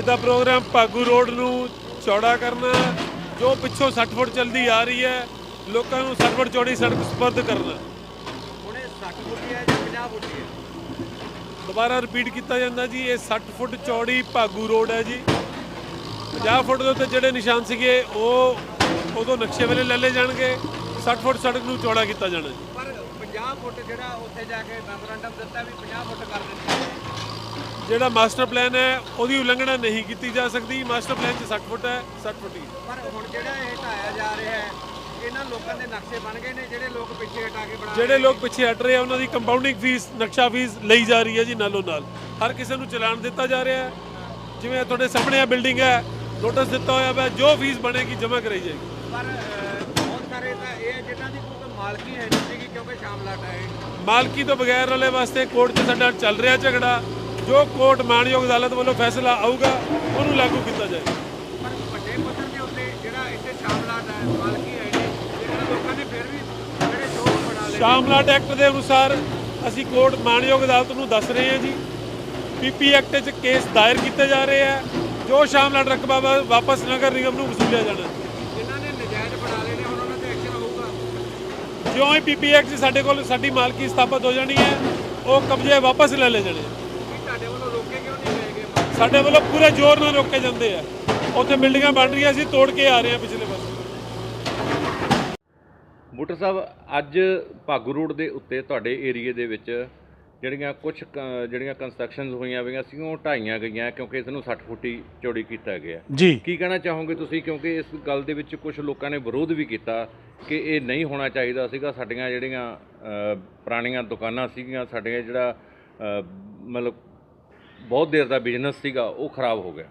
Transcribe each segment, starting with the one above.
ਅੱਜ ਦਾ programme Bhagu road ਨੂੰ ਚੌੜਾ ਕਰਨਾ ਜੋ ਪਿੱਛੋਂ 60 ਫੁੱਟ ਚੱਲਦੀ ਆ ਰਹੀ ਹੈ ਲੋਕਾਂ ਨੂੰ 60 ਫੁੱਟ ਚੌੜੀ ਸੜਕ ਸਪਰਦ ਕਰਨਾ। ਹੁਣ ਇਹ 60 ਫੁੱਟੀ ਹੈ ਜਾਂ 50 ਫੁੱਟੀ ਹੈ ਦੁਬਾਰਾ ਰਿਪੀਟ ਕੀਤਾ ਜਾਂਦਾ ਜੀ ਇਹ 60 ਫੁੱਟ ਚੌੜੀ ਭਾਗੂ ਰੋਡ ਹੈ ਜੀ। 50 ਫੁੱਟ ਦੇ ਉੱਤੇ ਜਿਹੜੇ ਨਿਸ਼ਾਨ ਸੀਗੇ ਉਹ ਉਦੋਂ ਨਕਸ਼ੇ ਵੇਲੇ ਲੈ ਲਏ ਜਾਣਗੇ 60 ਫੁੱਟ ਸੜਕ ਨੂੰ ਚੌੜਾ ਕੀਤਾ ਜਾਣਾ ਜੀ। ਪਰ 50 ਫੁੱਟ ਜਿਹੜਾ ਉੱਥੇ ਜਾ ਕੇ ਮੈਮੋਰੰਡਮ ਦਿੱਤਾ ਵੀ 50 ਫੁੱਟ ਕਰ ਦਿੱਤੀ ਜਿਹੜਾ ਮਾਸਟਰ ਪਲਾਨ ਹੈ ਉਹਦੀ ਉਲੰਘਣਾ ਨਹੀਂ ਕੀਤੀ ਜਾ ਸਕਦੀ। ਮਾਸਟਰ ਪਲਾਨ 'ਚ 60 ਫੁੱਟ ਹੈ 60 ਫੁੱਟ ਹੀ। ਪਰ ਹੁਣ ਜਿਹੜਾ ਇਹ ਢਾਇਆ ਜਾ ਰਿਹਾ ਹੈ ਇਹਨਾਂ ਲੋਕਾਂ ਦੇ ਨਕਸ਼ੇ ਬਣ ਗਏ ਨੇ ਜਿਹੜੇ ਲੋਕ ਪਿੱਛੇ ਹਟਾ ਕੇ ਬਣਾ ਜਿਹੜੇ ਲੋਕ ਪਿੱਛੇ ਹਟ ਰਹੇ ਆ ਉਹਨਾਂ ਦੀ ਕੰਪਾਊਂਡਿੰਗ ਫੀਸ ਨਕਸ਼ਾ ਫੀਸ ਲਈ ਜਾ ਰਹੀ ਹੈ ਜੀ ਨਾਲੋਂ ਨਾਲ। ਹਰ ਕਿਸੇ ਨੂੰ ਚਲਾਨ ਦਿੱਤਾ ਜਾ ਰਿਹਾ ਹੈ। ਜਿਵੇਂ ਤੁਹਾਡੇ ਸਾਹਮਣੇ ਆ ਬਿਲਡਿੰਗ ਹੈ ਨੋਟਿਸ ਦਿੱਤਾ ਹੋਇਆ ਹੈ ਜੋ ਫੀਸ ਬਣੇਗੀ ਜਮ੍ਹਾਂ ਕਰਾਈ ਜਾਏਗੀ। ਪਰ ਬਹੁਤ ਸਾਰੇ ਤਾਂ ਇਹ ਹੈ ਜਿਨ੍ਹਾਂ ਦੀ ਕੋਈ ਮਾਲਕੀ ਹੈ ਨਹੀਂ ਕਿਉਂਕਿ ਸ਼ਾਮਲਾਟ ਹੈ। ਮਾਲਕੀ ਤੋਂ ਬਗੈਰ ਵਾਲੇ ਵਾਸਤੇ ਕੋਰਟ 'ਚ ਸਾਡਾ ਚੱਲ ਰਿਹਾ ਝਗੜਾ। ਜੋ ਕੋਰਟ ਮਾਨਯੋਗ ਅਦਾਲਤ ਵੱਲੋਂ ਫੈਸਲਾ ਆਊਗਾ ਉਹਨੂੰ ਲਾਗੂ ਕੀਤਾ ਜਾਏਗਾ ਪਰ ਵੱਡੇ ਪੱਧਰ ਦੇ ਉੱਤੇ ਜਿਹੜਾ ਇੱਥੇ ਸ਼ਾਮਲਾਟ ਹੈ ਮਾਲਕੀ ਹੈ ਨਹੀਂ ਇਹਨਾਂ ਲੋਕਾਂ ਨੇ ਫਿਰ ਵੀ ਜਿਹੜੇ ਸ਼ੋਅ ਬਣਾ ਲਏ। ਸ਼ਾਮਲਾਟ ਐਕਟ ਦੇ ਅਨੁਸਾਰ ਅਸੀਂ ਕੋਰਟ ਮਾਨਯੋਗ ਅਦਾਲਤ ਨੂੰ ਦੱਸ ਰਹੇ ਹਾਂ ਜੀ ਪੀਪੀ ਐਕਟ 'ਚ ਕੇਸ ਦਾਇਰ ਕੀਤੇ ਜਾ ਰਹੇ ਆ ਜੋ ਸ਼ਾਮਲਾਟ ਰਕਬਾ ਵਾਪਸ ਨਗਰ ਨਿਗਮ ਨੂੰ ਵਸੂਲਿਆ ਜਾਣਾ। ਜਿਨ੍ਹਾਂ ਨੇ ਨਜਾਇਜ਼ ਬਣਾ ਲਏ ਨੇ ਉਹਨਾਂ ਤੇ ਐਕਸ਼ਨ ਹੋਊਗਾ। ਜਿਉਂ ਹੀ ਪੀਪੀ ਐਕਟ ਸਾਡੇ ਕੋਲ ਸਾਡੀ ਮਾਲਕੀ ਸਥਾਪਿਤ ਹੋ ਜਾਣੀ ਹੈ ਉਹ ਕਬਜ਼ੇ ਵਾਪਸ ਲੈ ਲਏ ਜਾਣੇ ਕੀ ਤੁਹਾਡੇ ਵੱਲੋਂ ਰੋਕੇ ਕਿਉਂ ਨਹੀਂ ਗਏ ਗਏ ਸਾਡੇ ਵੱਲੋਂ ਪੂਰੇ ਜ਼ੋਰ ਨਾਲ ਰੋਕੇ ਜਾਂਦੇ ਆ। ਉੱਥੇ ਬਿਲਡਿੰਗਾਂ ਬਣ ਰਹੀਆਂ ਅਸੀਂ ਤੋੜ ਕੇ ਆ ਰਹੇ ਹਾਂ ਪਿਛਲੇ ਪਾਸੇ। ਬੁੱਟਰ ਸਾਹਿਬ ਅੱਜ ਭਾਗੂ ਰੋਡ ਦੇ ਉੱਤੇ ਤੁਹਾਡੇ ਏਰੀਏ ਦੇ ਵਿੱਚ ਜਿਹੜੀਆਂ ਕੁਝ ਜਿਹੜੀਆਂ ਕੰਸਟਰਕਸ਼ਨਸ ਹੋਈਆਂ ਵੀਆਂ ਸੀ ਉਹ ਢਾਈਆਂ ਗਈਆਂ ਕਿਉਂਕਿ ਇਸ ਨੂੰ 60 ਫੁੱਟੀ ਚੌੜੀ ਕੀਤਾ ਗਿਆ। ਜੀ। ਕੀ ਕਹਿਣਾ ਚਾਹੋਗੇ ਤੁਸੀਂ? ਕਿਉਂਕਿ ਇਸ ਗੱਲ ਦੇ ਵਿੱਚ ਕੁਝ ਲੋਕਾਂ ਨੇ ਵਿਰੋਧ ਵੀ ਕੀਤਾ ਕਿ ਇਹ ਨਹੀਂ ਹੋਣਾ ਚਾਹੀਦਾ ਸੀਗਾ। ਸਾਡੀਆਂ ਜਿਹੜੀਆਂ ਪੁਰਾਣੀਆਂ ਦੁਕਾਨਾਂ ਸੀਗੀਆਂ ਸਾਡੀਆਂ ਜਿਹੜਾ ਮਤਲਬ ਬਹੁਤ ਦੇਰ ਦਾ ਬਿਜ਼ਨਸ ਸੀਗਾ, ਉਹ ਖਰਾਬ ਹੋ ਗਿਆ।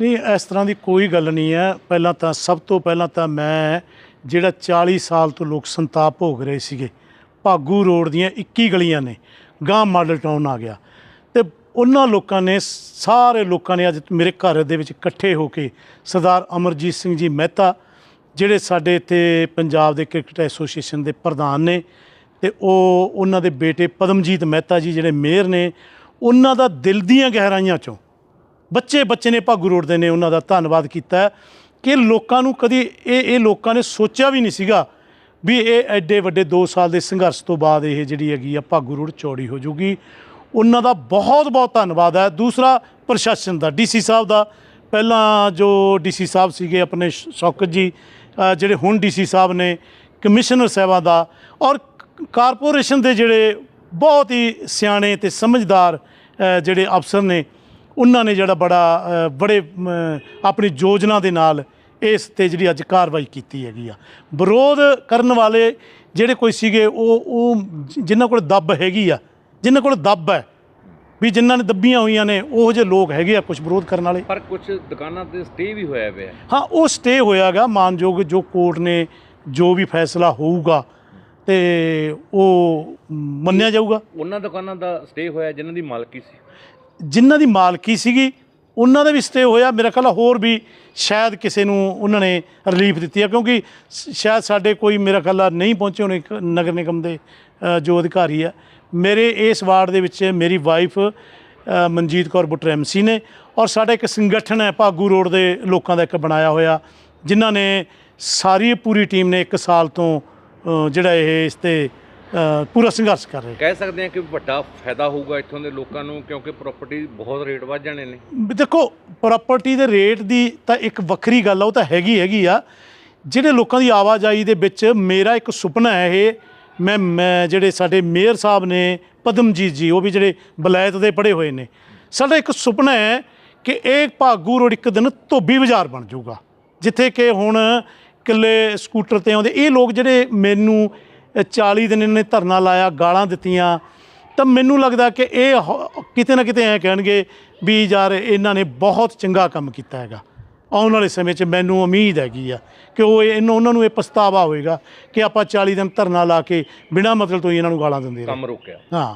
ਨਹੀਂ, ਇਸ ਤਰ੍ਹਾਂ ਦੀ ਕੋਈ ਗੱਲ ਨਹੀਂ ਹੈ। ਪਹਿਲਾਂ ਤਾਂ ਸਭ ਤੋਂ ਪਹਿਲਾਂ ਤਾਂ ਮੈਂ ਜਿਹੜਾ 40 ਸਾਲ ਤੋਂ ਲੋਕ ਸੰਤਾਪ ਭੋਗ ਰਹੇ ਸੀਗੇ, ਭਾਗੂ ਰੋਡ ਦੀਆਂ 21 ਗਲੀਆਂ ਨੇ ਗਾਂ ਮਾਡਲ ਟਾਊਨ ਆ ਗਿਆ। ਤੇ ਉਹਨਾਂ ਲੋਕਾਂ ਨੇ, ਸਾਰੇ ਲੋਕਾਂ ਨੇ ਅੱਜ ਮੇਰੇ ਘਰ ਦੇ ਵਿੱਚ ਇਕੱਠੇ ਹੋ ਕੇ ਸਰਦਾਰ ਅਮਰਜੀਤ ਸਿੰਘ ਜੀ ਮਹਿਤਾ, ਜਿਹੜੇ ਸਾਡੇ ਇੱਥੇ ਪੰਜਾਬ ਦੇ ਕ੍ਰਿਕਟ ਐਸੋਸੀਏਸ਼ਨ ਦੇ ਪ੍ਰਧਾਨ ਨੇ, ਤੇ ਉਹ ਉਹਨਾਂ ਦੇ ਬੇਟੇ ਪਦਮਜੀਤ ਮਹਿਤਾ ਜੀ, ਜਿਹੜੇ ਮੇਅਰ ਨੇ ਉਹਨਾਂ ਦਾ ਦਿਲ ਦੀਆਂ ਗਹਿਰਾਈਆਂ ਚੋਂ। ਬੱਚੇ ਬੱਚੇ ਨੇ ਭਾਗੂ ਰੋਡ ਦੇ ਨੇ, ਉਹਨਾਂ ਦਾ ਧੰਨਵਾਦ ਕੀਤਾ ਕਿ ਲੋਕਾਂ ਨੂੰ ਕਦੀ ਇਹ ਇਹ ਲੋਕਾਂ ਨੇ ਸੋਚਿਆ ਵੀ ਨਹੀਂ ਸੀਗਾ ਵੀ ਇਹ ਐਡੇ ਵੱਡੇ 2 ਸਾਲ ਦੇ ਸੰਘਰਸ਼ ਤੋਂ ਬਾਅਦ ਇਹ ਜਿਹੜੀ ਹੈਗੀ ਆ ਭਾਗੂ ਰੋਡ ਚੌੜੀ ਹੋ ਜਾਊਗੀ। ਉਹਨਾਂ ਦਾ ਬਹੁਤ ਬਹੁਤ ਧੰਨਵਾਦ ਹੈ। ਦੂਸਰਾ ਪ੍ਰਸ਼ਾਸਨ ਦਾ ਡੀਸੀ ਸਾਹਿਬ ਦਾ। ਪਹਿਲਾਂ ਜੋ ਡੀਸੀ ਸਾਹਿਬ ਸੀਗੇ ਆਪਣੇ ਸ਼ੌਕਤ ਜੀ ਜਿਹੜੇ ਹੁਣ ਡੀਸੀ ਸਾਹਿਬ ਨੇ, ਕਮਿਸ਼ਨਰ ਸਾਹਿਬਾਂ ਦਾ ਔਰ ਕਾਰਪੋਰੇਸ਼ਨ ਦੇ ਜਿਹੜੇ ਬਹੁਤ ਹੀ ਸਿਆਣੇ ਤੇ ਸਮਝਦਾਰ ਜਿਹੜੇ ਅਫਸਰ ਨੇ ਉਹਨਾਂ ਨੇ ਜਿਹੜਾ ਬੜਾ ਬੜੇ ਆਪਣੀ ਯੋਜਨਾ ਦੇ ਨਾਲ ਇਸ ਤੇ ਜਿਹੜੀ ਅੱਜ ਕਾਰਵਾਈ ਕੀਤੀ ਹੈਗੀ ਆ। ਵਿਰੋਧ ਕਰਨ ਵਾਲੇ ਜਿਹੜੇ ਕੋਈ ਸੀਗੇ ਉਹ ਉਹ ਜਿਨ੍ਹਾਂ ਕੋਲ ਦੱਬ ਹੈਗੀ ਆ ਜਿਨ੍ਹਾਂ ਕੋਲ ਦੱਬ ਹੈ ਵੀ ਜਿਨ੍ਹਾਂ ਨੇ ਦੱਬੀਆਂ ਹੋਈਆਂ ਨੇ ਉਹ ਜਿਹੇ ਲੋਕ ਹੈਗੇ ਆ ਕੁਝ ਵਿਰੋਧ ਕਰਨ ਵਾਲੇ। ਪਰ ਕੁਝ ਦੁਕਾਨਾਂ ਤੇ ਸਟੇ ਵੀ ਹੋਇਆ ਪਿਆ। ਹਾਂ ਉਹ ਸਟੇ ਹੋਇਆਗਾ ਮਾਨਯੋਗ ਜੋ ਕੋਰਟ ਨੇ ਜੋ ਵੀ ਫੈਸਲਾ ਹੋਊਗਾ ਤੇ ਉਹ ਮੰਨਿਆ ਜਾਊਗਾ। ਉਹਨਾਂ ਦੁਕਾਨਾਂ ਦਾ ਸਟੇ ਹੋਇਆ ਜਿਨ੍ਹਾਂ ਦੀ ਮਾਲਕੀ ਸੀ? ਜਿਨ੍ਹਾਂ ਦੀ ਮਾਲਕੀ ਸੀਗੀ ਉਹਨਾਂ ਦਾ ਵੀ ਸਟੇ ਹੋਇਆ। ਮੇਰਾ ਖਿਆਲ ਹੋਰ ਵੀ ਸ਼ਾਇਦ ਕਿਸੇ ਨੂੰ ਉਹਨਾਂ ਨੇ ਰਿਲੀਫ ਦਿੱਤੀ ਹੈ ਕਿਉਂਕਿ ਸ਼ਾਇਦ ਸਾਡੇ ਕੋਈ ਮੇਰਾ ਖਿਆਲ ਨਹੀਂ ਪਹੁੰਚੇ ਹੋਣੇ ਨਗਰ ਨਿਗਮ ਦੇ ਜੋ ਅਧਿਕਾਰੀ ਆ। ਮੇਰੇ ਇਸ ਵਾਰਡ ਦੇ ਵਿੱਚ ਮੇਰੀ ਵਾਈਫ ਮਨਜੀਤ ਕੌਰ ਬੁੱਟਰ ਐਮਸੀ ਨੇ ਔਰ ਸਾਡਾ ਇੱਕ ਸੰਗਠਨ ਹੈ ਭਾਗੂ ਰੋਡ ਦੇ ਲੋਕਾਂ ਦਾ ਇੱਕ ਬਣਾਇਆ ਹੋਇਆ ਜਿਨ੍ਹਾਂ ਨੇ ਸਾਰੀ ਪੂਰੀ ਟੀਮ ਨੇ ਇੱਕ ਸਾਲ ਤੋਂ ਜਿਹੜਾ ਇਹ ਇਸ ਤੇ ਪੂਰਾ ਸੰਘਰਸ਼ ਕਰ ਰਹੇ ਕਹਿ ਸਕਦੇ ਹਾਂ ਕਿ ਵੱਡਾ ਫਾਇਦਾ ਹੋਊਗਾ ਇੱਥੋਂ ਦੇ ਲੋਕਾਂ ਨੂੰ ਕਿਉਂਕਿ ਪ੍ਰਾਪਰਟੀ ਬਹੁਤ ਰੇਟ ਵੱਧ ਜਾਣੇ ਨੇ। ਦੇਖੋ ਪ੍ਰਾਪਰਟੀ ਦੇ ਰੇਟ ਦੀ ਤਾਂ ਇੱਕ ਵੱਖਰੀ ਗੱਲ ਆ ਉਹ ਤਾਂ ਹੈਗੀ ਹੈਗੀ ਆ। ਜਿਹੜੇ ਲੋਕਾਂ ਦੀ ਆਵਾਜਾਈ ਦੇ ਵਿੱਚ ਮੇਰਾ ਇੱਕ ਸੁਪਨਾ ਹੈ ਇਹ ਮੈਂ ਮੈਂ ਜਿਹੜੇ ਸਾਡੇ ਮੇਅਰ ਸਾਹਿਬ ਨੇ ਪਦਮਜੀਤ ਜੀ ਉਹ ਵੀ ਜਿਹੜੇ ਬਲੈਤ ਦੇ ਪੜੇ ਹੋਏ ਨੇ ਸਾਡਾ ਇੱਕ ਸੁਪਨਾ ਹੈ ਕਿ ਇਹ ਭਾਗੂ ਰੋਡ ਇੱਕ ਦਿਨ ਧੋਬੀ ਬਾਜ਼ਾਰ ਬਣ ਜਾਊਗਾ ਜਿੱਥੇ ਕਿ ਹੁਣ ਇਕੱਲੇ ਸਕੂਟਰ ਤੇ ਆਉਂਦੇ। ਇਹ ਲੋਕ ਜਿਹੜੇ ਮੈਨੂੰ ਅ, 40 ਦਿਨ ਇਹਨੇ ਧਰਨਾ ਲਾਇਆ ਗਾਲਾਂ ਦਿੱਤੀਆਂ ਤਾਂ ਮੈਨੂੰ ਲੱਗਦਾ ਕਿ ਇਹ ਕਿਤੇ ਨਾ ਕਿਤੇ ਐ ਕਹਿਣਗੇ ਵੀ ਯਾਰ ਇਹਨਾਂ ਨੇ ਬਹੁਤ ਚੰਗਾ ਕੰਮ ਕੀਤਾ ਹੈਗਾ। ਆਉਣ ਵਾਲੇ ਸਮੇਂ 'ਚ ਮੈਨੂੰ ਉਮੀਦ ਹੈਗੀ ਆ ਕਿ ਉਹ ਇਹਨਾਂ ਉਹਨਾਂ ਨੂੰ ਇਹ ਪਛਤਾਵਾ ਹੋਏਗਾ ਕਿ ਆਪਾਂ 40 ਦਿਨ ਧਰਨਾ ਲਾ ਕੇ ਬਿਨਾਂ ਮਤਲਬ ਤੋਂ ਇਹਨਾਂ ਨੂੰ ਗਾਲਾਂ ਦਿੰਦੇ ਰਹੇ। ਕੰਮ ਰੁਕਿਆ। ਹਾਂ।